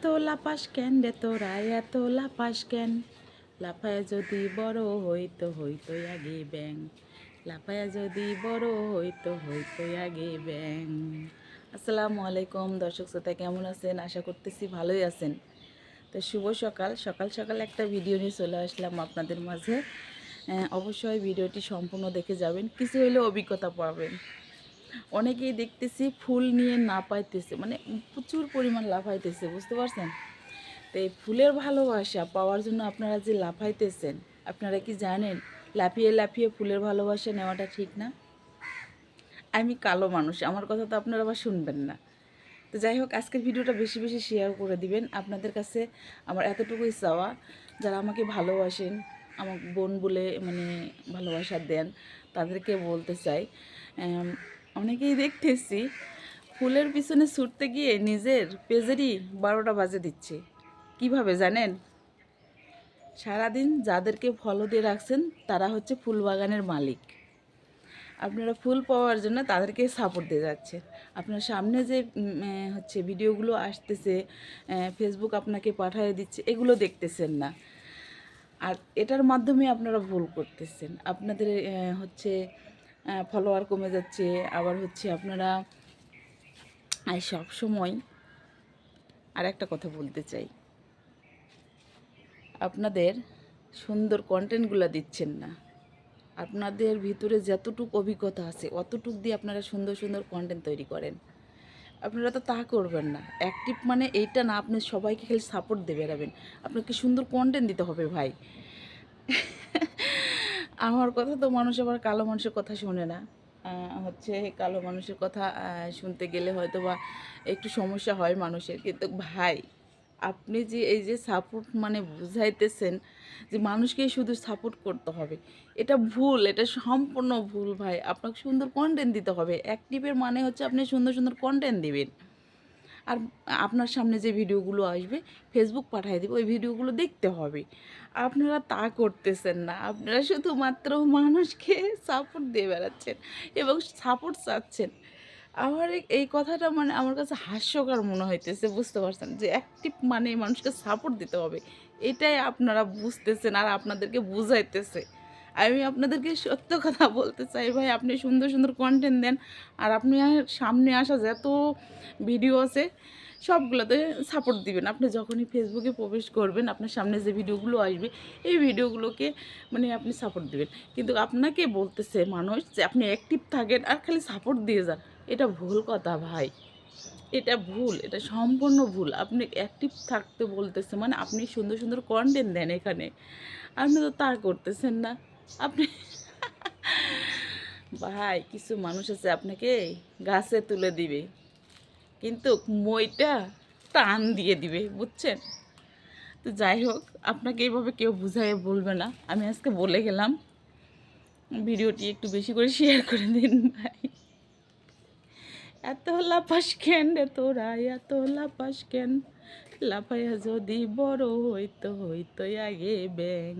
এত লাপাস কেন রে তোরা? এত লাপাস কেন? লাফায় যদি বড় হইতো হইতো আগে ব্যাং। লাফায় যদি বড় হইতো হইতো আগে ব্যাং। আসসালামু আলাইকুম দর্শক শ্রোতা, কেমন আছেন? আশা করতেছি ভালোই আছেন। তো শুভ সকাল। সকাল সকাল একটা ভিডিও নিয়ে চলে আসলাম আপনাদের মাঝে। অবশ্যই ভিডিওটি সম্পূর্ণ দেখে যাবেন। কিছু হলেও অভিজ্ঞতা পাবেন। অনেকেই দেখতেছি ফুল নিয়ে না পাইতেছে মানে প্রচুর পরিমাণ লাফাইতেছে, বুঝতে পারছেন? তো এই ফুলের ভালোবাসা পাওয়ার জন্য আপনারা যে লাফাইতেছেন, আপনারা কি জানেন লাফিয়ে লাফিয়ে ফুলের ভালোবাসা নেওয়াটা ঠিক না? আমি কালো মানুষ, আমার কথা তো আপনারা আবার শুনবেন না। তো যাই হোক, আজকের ভিডিওটা বেশি বেশি শেয়ার করে দিবেন। আপনাদের কাছে আমার এতটুকুই চাওয়া, যারা আমাকে ভালোবাসেন, আমার বোন বলে মানে ভালোবাসা দেন, তাদেরকে বলতে চাই অনেকেই দেখতেছি ফুলের পিছনে ছুটতে গিয়ে নিজের পেজেরই বারোটা বাজে দিচ্ছে। কীভাবে জানেন? সারাদিন যাদেরকে ফলো দিয়ে রাখছেন, তারা হচ্ছে ফুল বাগানের মালিক। আপনারা ফুল পাওয়ার জন্য তাদেরকে সাপোর্ট দিয়ে যাচ্ছেন। আপনার সামনে যে হচ্ছে ভিডিওগুলো আসতেছে ফেসবুক আপনাকে পাঠিয়ে দিচ্ছে, এগুলো দেখতেছেন না। আর এটার মাধ্যমে আপনারা ভুল করতেছেন। আপনাদের হচ্ছে ফলোয়ার কমে যাচ্ছে। আবার হচ্ছে আপনারা সব সময় আর একটা কথা বলতে চাই। আপনাদের সুন্দর কন্টেন্টগুলো দিচ্ছেন না। আপনাদের ভিতরে যতটুকু অভিজ্ঞতা আছে, অতটুক দিয়ে আপনারা সুন্দর সুন্দর কন্টেন্ট তৈরি করেন। আপনারা তো তা করবেন না। অ্যাক্টিভ মানে এইটা না, আপনি সবাইকে খালি সাপোর্ট দিয়ে বেরাবেন আপনাকে সুন্দর কন্টেন্ট দিতে হবে ভাই। আমার কথা তো মানুষ আবার কালো মানুষের কথা শোনে না। হচ্ছে কালো মানুষের কথা শুনতে গেলে হয়তো বা একটু সমস্যা হয় মানুষের। কিন্তু ভাই, আপনি যে এই যে সাপোর্ট মানে বুঝাইতেছেন যে মানুষকে শুধু সাপোর্ট করতে হবে, এটা ভুল, এটা সম্পূর্ণ ভুল ভাই। আপনাকে সুন্দর কন্টেন্ট দিতে হবে। অ্যাক্টিভের মানে হচ্ছে আপনি সুন্দর সুন্দর কন্টেন্ট দিবেন। আর আপনার সামনে যে ভিডিওগুলো আসবে ফেসবুক পাঠিয়ে দেবে, ওই ভিডিওগুলো দেখতে হবে। আপনারা তা করতেছেন না। আপনারা শুধুমাত্র মানুষকে সাপোর্ট দিয়ে বেড়াচ্ছেন এবং সাপোর্ট চাচ্ছেন। আমার এই- কথাটা মানে আমার কাছে হাস্যকর মনে হইতেছে, বুঝতে পারছেন? যে অ্যাক্টিভ মানে মানুষকে সাপোর্ট দিতে হবে। এটাই আপনারা বুঝতেছেন আর আপনাদেরকে বুঝাইতেছে। আমি আপনাদেরকে সত্য কথা বলতে চাই ভাই, আপনি সুন্দর সুন্দর কন্টেন্ট দেন আর আপনি সামনে আসা যত ভিডিও আছে, সবগুলোতে সাপোর্ট দিবেন। আপনি যখনই ফেসবুকে প্রবেশ করবেন, আপনার সামনে যে ভিডিওগুলো আসবে, এই ভিডিওগুলোকে মানে আপনি সাপোর্ট দিবেন। কিন্তু আপনাকে বলতেছে মানুষ যে আপনি অ্যাক্টিভ থাকেন আর খালি সাপোর্ট দিয়ে যান। এটা ভুল কথা ভাই। এটা ভুল, এটা সম্পূর্ণ ভুল। আপনি অ্যাক্টিভ থাকতে বলতেছে মানে আপনি সুন্দর সুন্দর কন্টেন্ট দেন এখানে। আপনি তো তা করতেছেন না। আপনি ভাই, কিছু মানুষ আছে আপনাকে গাছে তুলে দিবে, কিন্তু মইটা টান দিয়ে দিবে, বুঝছেন? তো যাই হোক, আপনাকে এইভাবে কেউ বুঝাই বলবে না। আমি আজকে বলে গেলাম, ভিডিওটি একটু বেশি করে শেয়ার করে দিন, ভাই। এত লাফাস কেন রে তোরা? এত লাফাস কেন? লাফাইয়া যদি বড় হইতো হইতো আগে ব্যাং